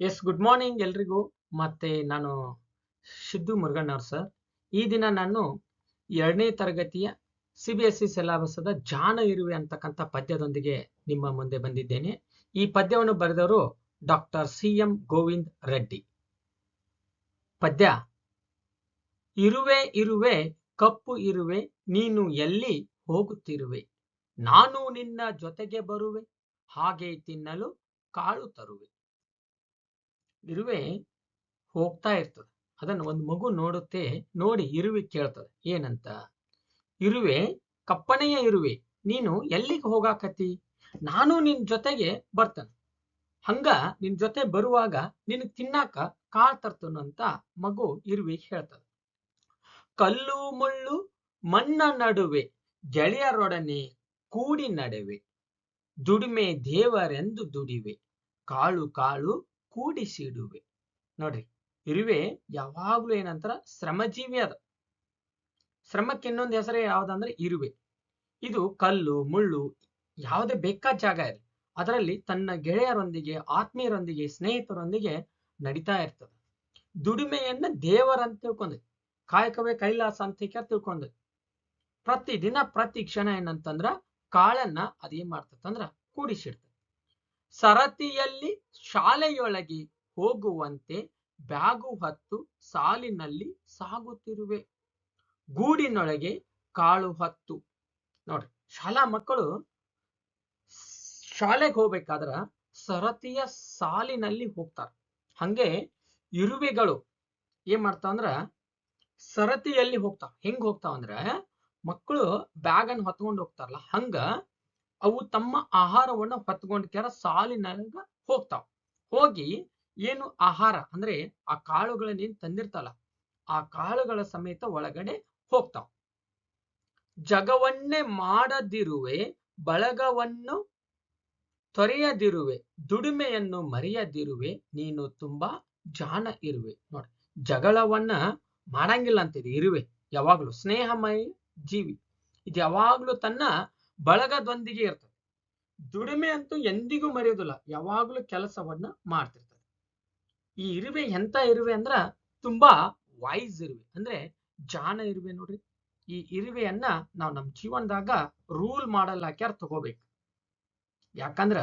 Yes good morning ಎಲ್ರಿಗೂ. ಮತ್ತೆ ನಾನು ಸಿದ್ದು ಮುರುಗಣ್ಣವ್ರು ಸರ್ ಈ ದಿನ ನಾನು ಎರಡನೇ ತರಗತಿಯ ಸಿ ಬಿ ಎಸ್ ಸಿ ಸಿಲಾಬಸದ ಜಾಣ ಇರುವೆ ಅಂತಕ್ಕಂಥ ಪದ್ಯದೊಂದಿಗೆ ನಿಮ್ಮ ಮುಂದೆ ಬಂದಿದ್ದೇನೆ. ಈ ಪದ್ಯವನ್ನು ಬರೆದವರು doctor C M Govind Reddy. ಪದ್ಯ, ಇರುವೆ ಇರುವೆ, ಕಪ್ಪು ಇರುವೆ, ನೀನು ಎಲ್ಲಿ ಹೋಗುತ್ತಿರುವೆ? ನಾನು ನಿನ್ನ ಜೊತೆಗೆ ಬರುವೆ, ಹಾಗೆ ತಿನ್ನಲು ಕಾಳು ತರುವೆ. ಇರುವೆ ಹೋಗ್ತಾ ಇರ್ತದೆ. ಅದನ್ನು ಒಂದು ಮಗು ನೋಡುತ್ತೆ, ನೋಡಿ ಇರುವೆ ಕೇಳ್ತದೆ. ಏನಂತ? ಇರುವೆ ಕಪ್ಪನೆಯ ಇರುವೆ, ನೀನು ಎಲ್ಲಿಗೆ ಹೋಗಾಕತಿ ನಾನು ನಿನ್ ಜೊತೆಗೆ ಬರ್ತೇನೆ. ಹಂಗ ನಿನ್ ಜೊತೆ ಬರುವಾಗ ನಿನ್ ತಿನ್ನಾಕ ಕಾಳ್ ತರ್ತನು ಅಂತ ಮಗು ಇರುವೆ ಹೇಳ್ತದೆ. ಕಲ್ಲು, ಮುಳ್ಳು, ಮಣ್ಣ ನಡುವೆ ಗೆಳೆಯರೊಡನೆ ಕೂಡಿ ನಡೆವೆ, ದುಡಿಮೆ ದೇವರೆಂದು ದುಡಿವೆ, ಕಾಳು ಕಾಳು ಕೂಡಿಸಿಡುವೆ. ನೋಡ್ರಿ, ಇರುವೆ ಯಾವಾಗ್ಲೂ ಏನಂತಾರ ಶ್ರಮಜೀವಿ ಅದ. ಶ್ರಮಕ್ಕೆ ಇನ್ನೊಂದು ಹೆಸರೇ ಯಾವ್ದಂದ್ರೆ ಇರುವೆ. ಇದು ಕಲ್ಲು, ಮುಳ್ಳು ಯಾವುದೇ ಬೇಕಾದ ಜಾಗ ಇರಲಿ, ಅದರಲ್ಲಿ ತನ್ನ ಗೆಳೆಯರೊಂದಿಗೆ, ಆತ್ಮೀಯರೊಂದಿಗೆ, ಸ್ನೇಹಿತರೊಂದಿಗೆ ನಡೀತಾ ಇರ್ತದೆ. ದುಡಿಮೆಯನ್ನ ದೇವರಂತ ತಿಳ್ಕೊಂಡೆ ಕಾಯಕವೇ ಕೈಲಾಸ ಅಂತ ತಿಳ್ಕೊಂಡು ಪ್ರತಿ ದಿನ ಪ್ರತಿ ಕ್ಷಣ ಏನಂತಂದ್ರ ಕಾಳನ್ನ ಅದೇನ್ ಮಾಡ್ತದಂದ್ರ ಕೂಡಿಸಿಡ್ತದೆ ಸರತಿಯಲ್ಲಿ ಶಾಲೆಯೊಳಗೆ ಹೋಗುವಂತೆ ಬ್ಯಾಗು ಹೊತ್ತು ಸಾಲಿನಲ್ಲಿ ಸಾಗುತ್ತಿರುವೆ. ಗೂಡಿನೊಳಗೆ ಕಾಳು ಹೊತ್ತು. ನೋಡ್ರಿ, ಶಾಲಾ ಮಕ್ಕಳು ಶಾಲೆಗೆ ಹೋಗ್ಬೇಕಾದ್ರ ಸರತಿಯ ಸಾಲಿನಲ್ಲಿ ಹೋಗ್ತಾರ. ಹಂಗೆ ಇರುವೆಗಳು ಏನ್ ಮಾಡ್ತಾವಂದ್ರ ಸರತಿಯಲ್ಲಿ ಹೋಗ್ತಾವ. ಹೆಂಗ್ ಹೋಗ್ತಾವ ಅಂದ್ರ ಮಕ್ಕಳು ಬ್ಯಾಗ್ ಅನ್ನು ಹೊತ್ಕೊಂಡು ಹೋಗ್ತಾರಲ್ಲ, ಹಂಗ ಅವು ತಮ್ಮ ಆಹಾರವನ್ನ ಹೊತ್ಕೊಂಡ್ ಕೆರ ಸಾಲಿನಾಗ ಹೋಗ್ತಾವ. ಹೋಗಿ ಏನು ಆಹಾರ ಅಂದ್ರೆ ಆ ಕಾಳುಗಳನ್ನ ಏನ್ ತಂದಿರ್ತಲ್ಲ ಆ ಕಾಳುಗಳ ಸಮೇತ ಒಳಗಡೆ ಹೋಗ್ತಾವ. ಜಗವನ್ನೇ ಮಾಡದಿರುವೆ, ಬಳಗವನ್ನು ತೊರೆಯದಿರುವೆ, ದುಡಿಮೆಯನ್ನು ಮರೆಯದಿರುವೆ, ನೀನು ತುಂಬಾ ಜಾಣ ಇರುವೆ. ನೋಡಿ, ಜಗಳವನ್ನ ಮಾಡಂಗಿಲ್ಲ ಅಂತಿದೆ, ಇರುವೆ. ಯಾವಾಗ್ಲೂ ಸ್ನೇಹಮಯ ಜೀವಿ. ಇದು ಯಾವಾಗ್ಲೂ ತನ್ನ ಬಳಗದೊಂದಿಗೆ ಇರ್ತದೆ. ದುಡಿಮೆ ಅಂತೂ ಎಂದಿಗೂ ಮರೆಯೋದಿಲ್ಲ ಯಾವಾಗಲೂ ಕೆಲಸವನ್ನ ಮಾಡ್ತಿರ್ತದೆ. ಈ ಇರುವೆ ಎಂತ ಇರುವೆ ಅಂದ್ರ ತುಂಬಾ ವಾಯ್ಸ್ ಇರುವೆ. ಅಂದ್ರೆ ಜಾಣ ಇರುವೆ ನೋಡ್ರಿ. ಈ ಇರುವೆಯನ್ನ ನಾವು ನಮ್ಮ ಜೀವನದಾಗ ರೂಲ್ ಮಾಡಲ್ ಹಾಕ್ಯಾರ ತಗೋಬೇಕು. ಯಾಕಂದ್ರ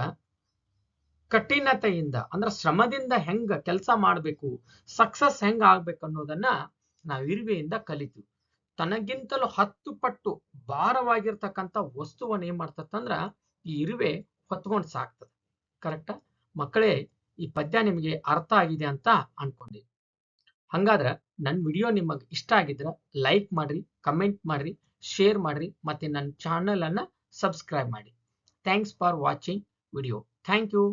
ಕಠಿಣತೆಯಿಂದ ಅಂದ್ರ ಶ್ರಮದಿಂದ ಹೆಂಗ ಕೆಲಸ ಮಾಡ್ಬೇಕು ಸಕ್ಸಸ್ ಹೆಂಗ ಆಗ್ಬೇಕು ಅನ್ನೋದನ್ನ ನಾವು ಇರುವೆಯಿಂದ ಕಲಿತೀವಿ. ತನಗಿಂತಲೂ ಹತ್ತು ಪಟ್ಟು ಭಾರವಾಗಿರ್ತಕ್ಕಂಥ ವಸ್ತುವನ್ನು ಏನ್ ಮಾಡ್ತದಂದ್ರ ಈ ಇರುವೆ ಹೊತ್ಕೊಂಡು ಸಾಕ್ತದೆ. ಕರೆಕ್ಟಾ ಮಕ್ಕಳೇ, ಈ ಪದ್ಯ ನಿಮಗೆ ಅರ್ಥ ಆಗಿದೆ ಅಂತ ಅನ್ಕೊಂಡಿ. ಹಂಗಾದ್ರ ನನ್ನ ವಿಡಿಯೋ ನಿಮಗೆ ಇಷ್ಟ ಆಗಿದ್ರೆ ಲೈಕ್ ಮಾಡ್ರಿ, ಕಮೆಂಟ್ ಮಾಡ್ರಿ, ಶೇರ್ ಮಾಡ್ರಿ, ಮತ್ತೆ ನನ್ನ ಚಾನಲ್ ಅನ್ನ ಸಬ್ಸ್ಕ್ರೈಬ್ ಮಾಡಿ. Thanks for watching video thank you